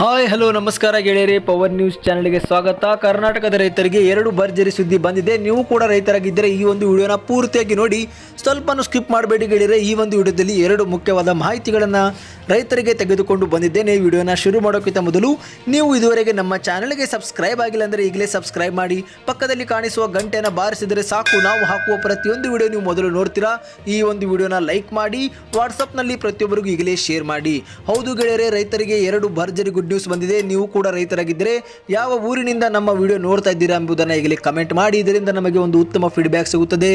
Hi, hello, ನಮಸ್ಕಾರ ಗೆಳೆಯರಿ. Power news ಚಾನಲ್ಗೆ ಸ್ವಾಗತ. ಕರ್ನಾಟಕದ ರೈತರಿಗೆ ಎರಡು ಭರ್ಜರಿ ಸುದ್ದಿ ಬಂದಿದೆ. ನೀವು ಕೂಡ ರೈತರಾಗಿದ್ದರೆ ಈ ಒಂದು ವಿಡಿಯೋನ ಪೂರ್ತಿಯಾಗಿ ನೋಡಿ. ಸ್ವಲ್ಪನೂ ಸ್ಕಿಪ್ ಮಾಡಬೇಡಿ ಗೆಳೆಯರೆ. ಈ ಒಂದು ವಿಡಿಯೋದಲ್ಲಿ ಎರಡು ಮುಖ್ಯವಾದ ಮಾಹಿತಿಗಳನ್ನು ರೈತರಿಗೆ ತೆಗೆದುಕೊಂಡು ಬಂದಿದ್ದೇನೆ. ಈ ವಿಡಿಯೋನ ಶುರು ಮಾಡೋಕ್ಕಿಂತ ಮೊದಲು ನೀವು ಇದುವರೆಗೆ ನಮ್ಮ ಚಾನಲ್ಗೆ ಸಬ್ಸ್ಕ್ರೈಬ್ ಆಗಿಲ್ಲ ಅಂದರೆ ಈಗಲೇ ಸಬ್ಸ್ಕ್ರೈಬ್ ಮಾಡಿ. ಪಕ್ಕದಲ್ಲಿ ಕಾಣಿಸುವ ಗಂಟೆಯನ್ನು ಬಾರಿಸಿದರೆ ಸಾಕು. ನಾವು ಹಾಕುವ ಪ್ರತಿಯೊಂದು ವಿಡಿಯೋ ನೀವು ಮೊದಲು ನೋಡ್ತೀರಾ. ಈ ಒಂದು ವಿಡಿಯೋನ ಲೈಕ್ ಮಾಡಿ, ವಾಟ್ಸಪ್ನಲ್ಲಿ ಪ್ರತಿಯೊಬ್ಬರಿಗೂ ಈಗಲೇ ಶೇರ್ ಮಾಡಿ. ಹೌದು ಗೆಳೆಯರೆ, ರೈತರಿಗೆ ಎರಡು ಭರ್ಜರಿ ಗುಡ್ ನ್ಯೂಸ್ ಬಂದಿದೆ. ನೀವು ಕೂಡ ರೈತರಾಗಿದ್ದರೆ ಯಾವ ಊರಿನಿಂದ ನಮ್ಮ ವಿಡಿಯೋ ನೋಡ್ತಾ ಇದ್ದೀರಾ ಎಂಬುದನ್ನು ಈಗಲೇ ಕಮೆಂಟ್ ಮಾಡಿ. ಇದರಿಂದ ನಮಗೆ ಒಂದು ಉತ್ತಮ ಫೀಡ್ಬ್ಯಾಕ್ ಸಿಗುತ್ತದೆ.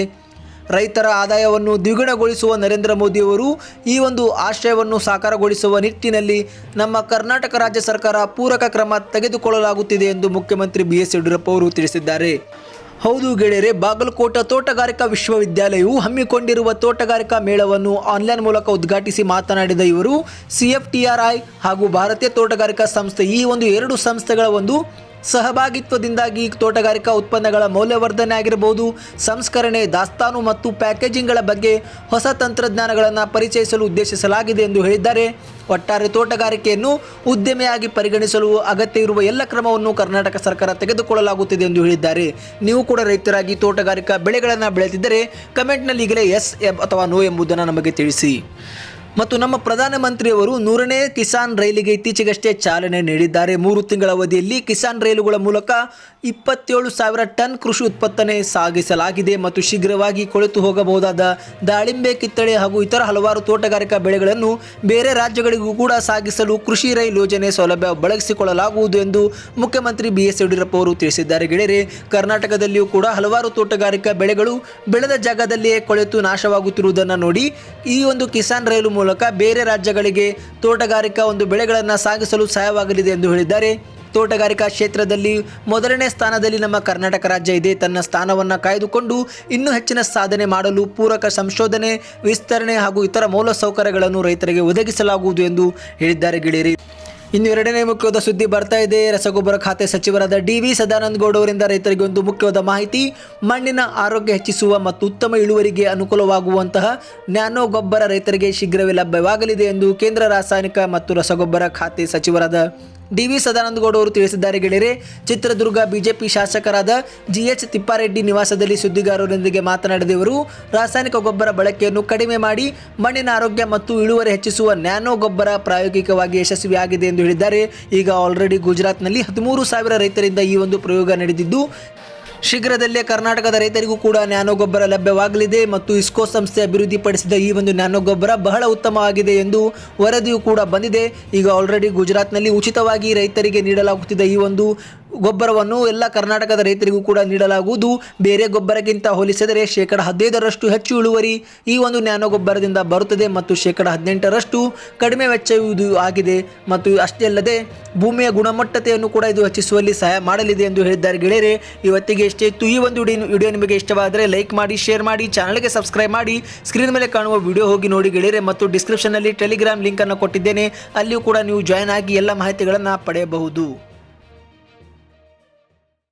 ರೈತರ ಆದಾಯವನ್ನು ದ್ವಿಗುಣಗೊಳಿಸುವ ನರೇಂದ್ರ ಮೋದಿಯವರು ಈ ಒಂದು ಆಶಯವನ್ನು ಸಾಕಾರಗೊಳಿಸುವ ನಿಟ್ಟಿನಲ್ಲಿ ನಮ್ಮ ಕರ್ನಾಟಕ ರಾಜ್ಯ ಸರ್ಕಾರ ಪೂರಕ ಕ್ರಮ ತೆಗೆದುಕೊಳ್ಳಲಾಗುತ್ತಿದೆ ಎಂದು ಮುಖ್ಯಮಂತ್ರಿ ಬಿ ಎಸ್ ಯಡಿಯೂರಪ್ಪ ಅವರು ತಿಳಿಸಿದ್ದಾರೆ. ಹೌದು ಗೆಳೆಯರೆ, ಬಾಗಲಕೋಟ ತೋಟಗಾರಿಕಾ ವಿಶ್ವವಿದ್ಯಾಲಯವು ಹಮ್ಮಿಕೊಂಡಿರುವ ತೋಟಗಾರಿಕಾ ಮೇಳವನ್ನು ಆನ್ಲೈನ್ ಮೂಲಕ ಉದ್ಘಾಟಿಸಿ ಮಾತನಾಡಿದ ಇವರು ಸಿ ಎಫ್ ಹಾಗೂ ಭಾರತೀಯ ತೋಟಗಾರಿಕಾ ಸಂಸ್ಥೆ ಈ ಒಂದು ಎರಡು ಸಂಸ್ಥೆಗಳ ಒಂದು ಸಹಭಾಗಿತ್ವದಿಂದಾಗಿ ತೋಟಗಾರಿಕಾ ಉತ್ಪನ್ನಗಳ ಮೌಲ್ಯವರ್ಧನೆ ಆಗಿರಬಹುದು, ಸಂಸ್ಕರಣೆ, ದಾಸ್ತಾನು ಮತ್ತು ಪ್ಯಾಕೇಜಿಂಗ್ಗಳ ಬಗ್ಗೆ ಹೊಸ ತಂತ್ರಜ್ಞಾನಗಳನ್ನು ಪರಿಚಯಿಸಲು ಉದ್ದೇಶಿಸಲಾಗಿದೆ ಎಂದು ಹೇಳಿದ್ದಾರೆ. ಒಟ್ಟಾರೆ ತೋಟಗಾರಿಕೆಯನ್ನು ಉದ್ಯಮಿಯಾಗಿ ಪರಿಗಣಿಸಲು ಅಗತ್ಯ ಇರುವ ಎಲ್ಲ ಕ್ರಮವನ್ನು ಕರ್ನಾಟಕ ಸರ್ಕಾರ ತೆಗೆದುಕೊಳ್ಳಲಾಗುತ್ತಿದೆ ಎಂದು ಹೇಳಿದ್ದಾರೆ. ನೀವು ಕೂಡ ರೈತರಾಗಿ ತೋಟಗಾರಿಕಾ ಬೆಳೆಗಳನ್ನು ಬೆಳೆದಿದ್ದರೆ ಕಮೆಂಟ್ನಲ್ಲಿ ಈಗಲೇ ಎಸ್ ಅಥವಾ ನೋ ಎಂಬುದನ್ನು ನಮಗೆ ತಿಳಿಸಿ. ಮತ್ತು ನಮ್ಮ ಪ್ರಧಾನಮಂತ್ರಿಯವರು ನೂರನೇ ಕಿಸಾನ್ ರೈಲಿಗೆ ಇತ್ತೀಚೆಗಷ್ಟೇ ಚಾಲನೆ ನೀಡಿದ್ದಾರೆ. ಮೂರು ತಿಂಗಳ ಅವಧಿಯಲ್ಲಿ ಕಿಸಾನ್ ರೈಲುಗಳ ಮೂಲಕ ಇಪ್ಪತ್ತೇಳು ಸಾವಿರ ಟನ್ ಕೃಷಿ ಉತ್ಪತ್ತನೆ ಸಾಗಿಸಲಾಗಿದೆ ಮತ್ತು ಶೀಘ್ರವಾಗಿ ಕೊಳೆತು ಹೋಗಬಹುದಾದ ದಾಳಿಂಬೆ, ಕಿತ್ತಳೆ ಹಾಗೂ ಇತರ ಹಲವಾರು ತೋಟಗಾರಿಕಾ ಬೆಳೆಗಳನ್ನು ಬೇರೆ ರಾಜ್ಯಗಳಿಗೂ ಕೂಡ ಸಾಗಿಸಲು ಕೃಷಿ ರೈಲು ಯೋಜನೆ ಸೌಲಭ್ಯ ಬಳಸಿಕೊಳ್ಳಲಾಗುವುದು ಎಂದು ಮುಖ್ಯಮಂತ್ರಿ ಬಿ ಎಸ್ ಯಡಿಯೂರಪ್ಪ ಅವರು ತಿಳಿಸಿದ್ದಾರೆ. ಗೆಳೆಯರೆ, ಕರ್ನಾಟಕದಲ್ಲಿಯೂ ಕೂಡ ಹಲವಾರು ತೋಟಗಾರಿಕಾ ಬೆಳೆಗಳು ಬೆಳೆದ ಜಾಗದಲ್ಲಿಯೇ ಕೊಳೆತು ನಾಶವಾಗುತ್ತಿರುವುದನ್ನು ನೋಡಿ ಈ ಒಂದು ಕಿಸಾನ್ ರೈಲು ಬೇರೆ ರಾಜ್ಯಗಳಿಗೆ ತೋಟಗಾರಿಕಾ ಒಂದು ಬೆಳೆಗಳನ್ನು ಸಾಗಿಸಲು ಸಹಾಯವಾಗಲಿದೆ ಎಂದು ಹೇಳಿದ್ದಾರೆ. ತೋಟಗಾರಿಕಾ ಕ್ಷೇತ್ರದಲ್ಲಿ ಮೊದಲನೇ ಸ್ಥಾನದಲ್ಲಿ ನಮ್ಮ ಕರ್ನಾಟಕ ರಾಜ್ಯ ಇದೆ. ತನ್ನ ಸ್ಥಾನವನ್ನು ಕಾಯ್ದುಕೊಂಡು ಇನ್ನೂ ಹೆಚ್ಚಿನ ಸಾಧನೆ ಮಾಡಲು ಪೂರಕ ಸಂಶೋಧನೆ, ವಿಸ್ತರಣೆ ಹಾಗೂ ಇತರ ಮೂಲಸೌಕರ್ಯಗಳನ್ನು ರೈತರಿಗೆ ಒದಗಿಸಲಾಗುವುದು ಎಂದು ಹೇಳಿದ್ದಾರೆ ಗೆಳೆಯರಿ. ಇನ್ನು ಎರಡನೇ ಮುಖ್ಯವಾದ ಸುದ್ದಿ ಬರ್ತಾ ಇದೆ. ರಸಗೊಬ್ಬರ ಖಾತೆ ಸಚಿವರಾದ ಡಿ ವಿ ಸದಾನಂದ ಗೌಡ ಅವರಿಂದ ರೈತರಿಗೆ ಒಂದು ಮುಖ್ಯವಾದ ಮಾಹಿತಿ. ಮಣ್ಣಿನ ಆರೋಗ್ಯ ಹೆಚ್ಚಿಸುವ ಮತ್ತು ಉತ್ತಮ ಇಳುವರಿಗೆ ಅನುಕೂಲವಾಗುವಂತಹ ನ್ಯಾನೋ ಗೊಬ್ಬರ ರೈತರಿಗೆ ಶೀಘ್ರವೇ ಲಭ್ಯವಾಗಲಿದೆ ಎಂದು ಕೇಂದ್ರ ರಾಸಾಯನಿಕ ಮತ್ತು ರಸಗೊಬ್ಬರ ಖಾತೆ ಸಚಿವರಾದ ಡಿ ವಿ ಸದಾನಂದ ಗೌಡ ಅವರು ತಿಳಿಸಿದ್ದಾರೆ ಗೆಳೆಯರೆ, ಚಿತ್ರದುರ್ಗ ಬಿಜೆಪಿ ಶಾಸಕರಾದ ಜಿ ಎಚ್ ತಿಪ್ಪಾರೆಡ್ಡಿ ನಿವಾಸದಲ್ಲಿ ಸುದ್ದಿಗಾರರೊಂದಿಗೆ ಮಾತನಾಡಿದ ಇವರು, ರಾಸಾಯನಿಕ ಗೊಬ್ಬರ ಬಳಕೆಯನ್ನು ಕಡಿಮೆ ಮಾಡಿ ಮಣ್ಣಿನ ಆರೋಗ್ಯ ಮತ್ತು ಇಳುವರಿ ಹೆಚ್ಚಿಸುವ ನ್ಯಾನೋ ಗೊಬ್ಬರ ಪ್ರಾಯೋಗಿಕವಾಗಿ ಯಶಸ್ವಿಯಾಗಿದೆ ಎಂದು ಹೇಳಿದ್ದಾರೆ. ಈಗ ಆಲ್ರೆಡಿ ಗುಜರಾತ್ನಲ್ಲಿ ಹದಿಮೂರು ಸಾವಿರ ರೈತರಿಂದ ಈ ಒಂದು ಪ್ರಯೋಗ ನಡೆದಿದ್ದು ಶೀಘ್ರದಲ್ಲೇ ಕರ್ನಾಟಕದ ರೈತರಿಗೂ ಕೂಡ ನ್ಯಾನೋ ಗೊಬ್ಬರ ಲಭ್ಯವಾಗಲಿದೆ ಮತ್ತು ಇಸ್ಕೋ ಸಂಸ್ಥೆ ಅಭಿವೃದ್ಧಿಪಡಿಸಿದ ಈ ಒಂದು ನ್ಯಾನೋ ಗೊಬ್ಬರ ಬಹಳ ಉತ್ತಮವಾಗಿದೆ ಎಂದು ವರದಿಯೂ ಕೂಡ ಬಂದಿದೆ. ಈಗ ಆಲ್ರೆಡಿ ಗುಜರಾತ್ನಲ್ಲಿ ಉಚಿತವಾಗಿ ರೈತರಿಗೆ ನೀಡಲಾಗುತ್ತಿದ್ದ ಈ ಒಂದು ಗೊಬ್ಬರವನ್ನು ಎಲ್ಲ ಕರ್ನಾಟಕದ ರೈತರಿಗೂ ಕೂಡ ನೀಡಲಾಗುವುದು. ಬೇರೆ ಗೊಬ್ಬರಕ್ಕಿಂತ ಹೋಲಿಸಿದರೆ ಶೇಕಡ ಹದಿನೈದರಷ್ಟು ಹೆಚ್ಚು ಇಳುವರಿ ಈ ಒಂದು ನ್ಯಾನೋ ಗೊಬ್ಬರದಿಂದ ಬರುತ್ತದೆ ಮತ್ತು ಶೇಕಡ ಹದಿನೆಂಟರಷ್ಟು ಕಡಿಮೆ ವೆಚ್ಚವುದು ಆಗಿದೆ. ಮತ್ತು ಅಷ್ಟೇ ಅಲ್ಲದೆ ಭೂಮಿಯ ಗುಣಮಟ್ಟತೆಯನ್ನು ಕೂಡ ಇದು ಹೆಚ್ಚಿಸುವಲ್ಲಿ ಸಹಾಯ ಮಾಡಲಿದೆ ಎಂದು ಹೇಳಿದ್ದಾರೆ ಗೆಳೆಯರೆ. ಇವತ್ತಿಗೆ ಇಷ್ಟೇ ಇತ್ತು. ಈ ಒಂದು ವಿಡಿಯೋ ವಿಡಿಯೋ ನಿಮಗೆ ಇಷ್ಟವಾದರೆ ಲೈಕ್ ಮಾಡಿ, ಶೇರ್ ಮಾಡಿ, ಚಾನಲ್ಗೆ ಸಬ್ಸ್ಕ್ರೈಬ್ ಮಾಡಿ. ಸ್ಕ್ರೀನ್ ಮೇಲೆ ಕಾಣುವ ವಿಡಿಯೋ ಹೋಗಿ ನೋಡಿ ಗೆಳೆಯರೆ. ಮತ್ತು ಡಿಸ್ಕ್ರಿಪ್ಷನ್ನಲ್ಲಿ ಟೆಲಿಗ್ರಾಮ್ ಲಿಂಕನ್ನು ಕೊಟ್ಟಿದ್ದೇನೆ. ಅಲ್ಲಿಯೂ ಕೂಡ ನೀವು ಜಾಯ್ನ್ ಆಗಿ ಎಲ್ಲ ಮಾಹಿತಿಗಳನ್ನು ಪಡೆಯಬಹುದು.